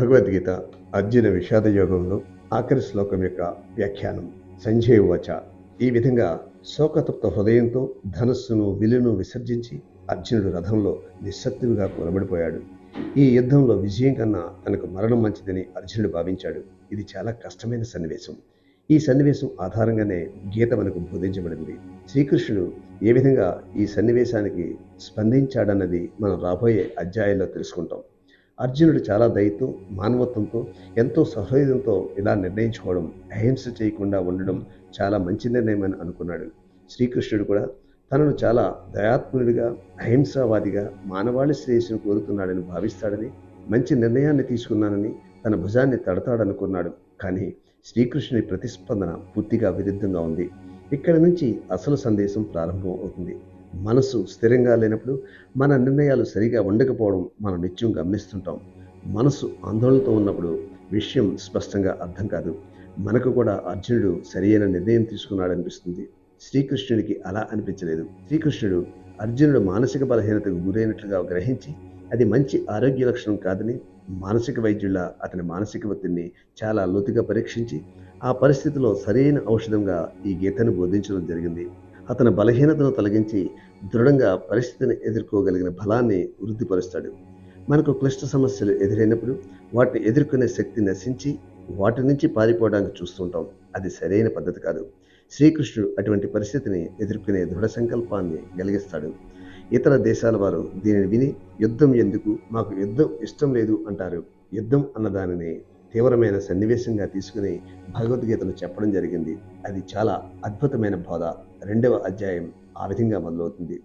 భగవద్గీత అర్జున విషాద యోగంలో ఆఖరి శ్లోకం యొక్క వ్యాఖ్యానం. సంజయ్ వచ ఈ విధంగా శోకతప్త హృదయంతో ధనస్సును విలును విసర్జించి అర్జునుడు రథంలో నిస్సత్తువుగా కూలబడిపోయాడు. ఈ యుద్ధంలో విజయం కన్నా తనకు మరణం మంచిదని అర్జునుడు భావించాడు. ఇది చాలా కష్టమైన సన్నివేశం. ఈ సన్నివేశం ఆధారంగానే గీత మనకు బోధించబడింది. శ్రీకృష్ణుడు ఏ విధంగా ఈ సన్నివేశానికి స్పందించాడన్నది మనం రాబోయే అధ్యాయంలో తెలుసుకుంటాం. అర్జునుడు చాలా దయతో మానవత్వంతో ఎంతో సహృదయంతో ఇలా నిర్ణయించుకోవడం అహింస చేయకుండా ఉండడం చాలా మంచి నిర్ణయం అని అనుకున్నాడు. శ్రీకృష్ణుడు కూడా తనను చాలా దయాత్ముడిగా అహింసావాదిగా మానవాళి శ్రేయస్సును కోరుతున్నాడని భావిస్తాడని మంచి నిర్ణయాన్ని తీసుకున్నానని తన భుజాన్ని తడతాడనుకున్నాడు. కానీ శ్రీకృష్ణుని ప్రతిస్పందన పూర్తిగా విరుద్ధంగా ఉంది. ఇక్కడి నుంచి అసలు సందేశం ప్రారంభం అవుతుంది మనసు స్థిరంగా లేనప్పుడు మన నిర్ణయాలు సరిగా ఉండకపోవడం మనం నిత్యం గమనిస్తుంటాం. మనసు ఆందోళనతో ఉన్నప్పుడు విషయం స్పష్టంగా అర్థం కాదు. మనకు కూడా అర్జునుడు సరియైన నిర్ణయం తీసుకున్నాడనిపిస్తుంది. శ్రీకృష్ణుడికి అలా అనిపించలేదు. శ్రీకృష్ణుడు అర్జునుడు మానసిక బలహీనతకు గురైనట్లుగా గ్రహించి అది మంచి ఆరోగ్య లక్షణం కాదని మానసిక వైద్యుల అతని మానసిక ఒత్తిడిని చాలా లోతుగా పరీక్షించి ఆ పరిస్థితిలో సరైన ఔషధంగా ఈ గీతను బోధించడం జరిగింది. అతని బలహీనతను తొలగించి దృఢంగా పరిస్థితిని ఎదుర్కోగలిగిన బలాన్ని వృద్ధిపరుస్తాడు. మనకు క్లిష్ట సమస్యలు ఎదురైనప్పుడు వాటిని ఎదుర్కొనే శక్తి నశించి వాటి నుంచి పారిపోవడానికి చూస్తుంటాం. అది సరైన పద్ధతి కాదు. శ్రీకృష్ణుడు అటువంటి పరిస్థితిని ఎదుర్కొనే దృఢ సంకల్పాన్ని కలిగిస్తాడు. ఇతర దేశాల వారు దీనిని విని యుద్ధం ఎందుకు? మాకు యుద్ధం ఇష్టం లేదు అంటారు. యుద్ధం అన్నదానిని తీవ్రమైన సన్నివేశంగా తీసుకుని భగవద్గీతను చెప్పడం జరిగింది. అది చాలా అద్భుతమైన బోధ. రెండవ అధ్యాయం ఆ విధంగా మొదలవుతుంది.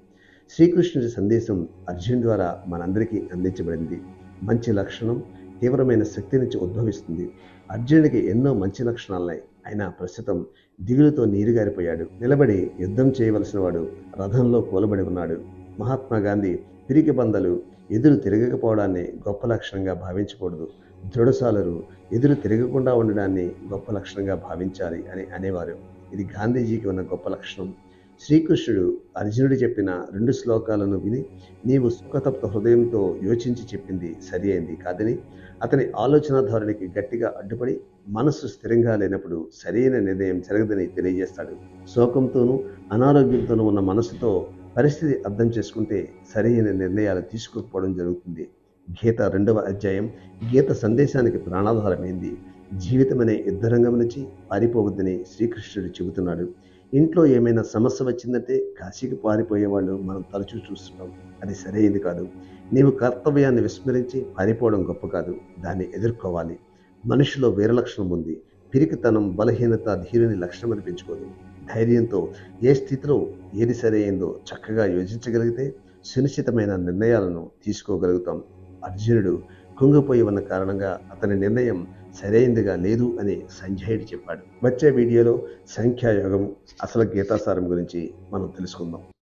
శ్రీకృష్ణుడి సందేశం అర్జున్ ద్వారా మనందరికీ అందించబడింది. మంచి లక్షణం తీవ్రమైన శక్తి నుంచి ఉద్భవిస్తుంది. అర్జునుడికి ఎన్నో మంచి లక్షణాలున్నాయి. అయినా ప్రస్తుతం దిగులుతో నీరుగారిపోయాడు. నిలబడి యుద్ధం చేయవలసిన వాడు రథంలో కూలబడి ఉన్నాడు. మహాత్మా గాంధీ తిరిగి పందలు ఎదురు తిరగకపోవడాన్ని గొప్ప లక్షణంగా భావించకూడదు. దృఢసాలరు ఎదురు తిరగకుండా ఉండడాన్ని గొప్ప లక్షణంగా భావించాలి అని అనేవారు. ఇది గాంధీజీకి ఉన్న గొప్ప లక్షణం. శ్రీకృష్ణుడు అర్జునుడు చెప్పిన రెండు శ్లోకాలను విని నీవు సుఖతప్త హృదయంతో యోచించి చెప్పింది సరి అయింది కాదని అతని ఆలోచన ధోరణికి గట్టిగా అడ్డుపడి మనస్సు స్థిరంగా లేనప్పుడు సరైన నిర్ణయం జరగదని తెలియజేస్తాడు. శోకంతోనూ అనారోగ్యంతోనూ ఉన్న మనసుతో పరిస్థితి అర్థం చేసుకుంటే సరైన నిర్ణయాలు తీసుకోకపోవడం జరుగుతుంది. గీత రెండవ అధ్యాయం గీత సందేశానికి ప్రాణాధారమైంది. జీవితం అనే యుద్ధరంగం నుంచి పారిపోవద్దని శ్రీకృష్ణుడు చెబుతున్నాడు. ఇంట్లో ఏమైనా సమస్య వచ్చిందంటే కాశీకి పారిపోయే వాళ్ళు మనం తరచూ చూస్తున్నాం. అది సరైనది కాదు. నీవు కర్తవ్యాన్ని విస్మరించి పారిపోవడం గొప్ప కాదు. దాన్ని ఎదుర్కోవాలి. మనిషిలో వీరలక్షణం ఉంది. పిరికితనం బలహీనత ధీరుని లక్షణం అనిపించుకోదు. ధైర్యంతో ఏ స్థితిలో ఏది సరైందో చక్కగా యోచించగలిగితే సునిశ్చితమైన నిర్ణయాలను తీసుకోగలుగుతాం. అర్జునుడు కుంగిపోయి ఉన్న కారణంగా అతని నిర్ణయం సరైనదిగా లేదు అని సంజయుడు చెప్పాడు. వచ్చే వీడియోలో సంఖ్యాయోగం అసలు గీతాసారం గురించి మనం తెలుసుకుందాం.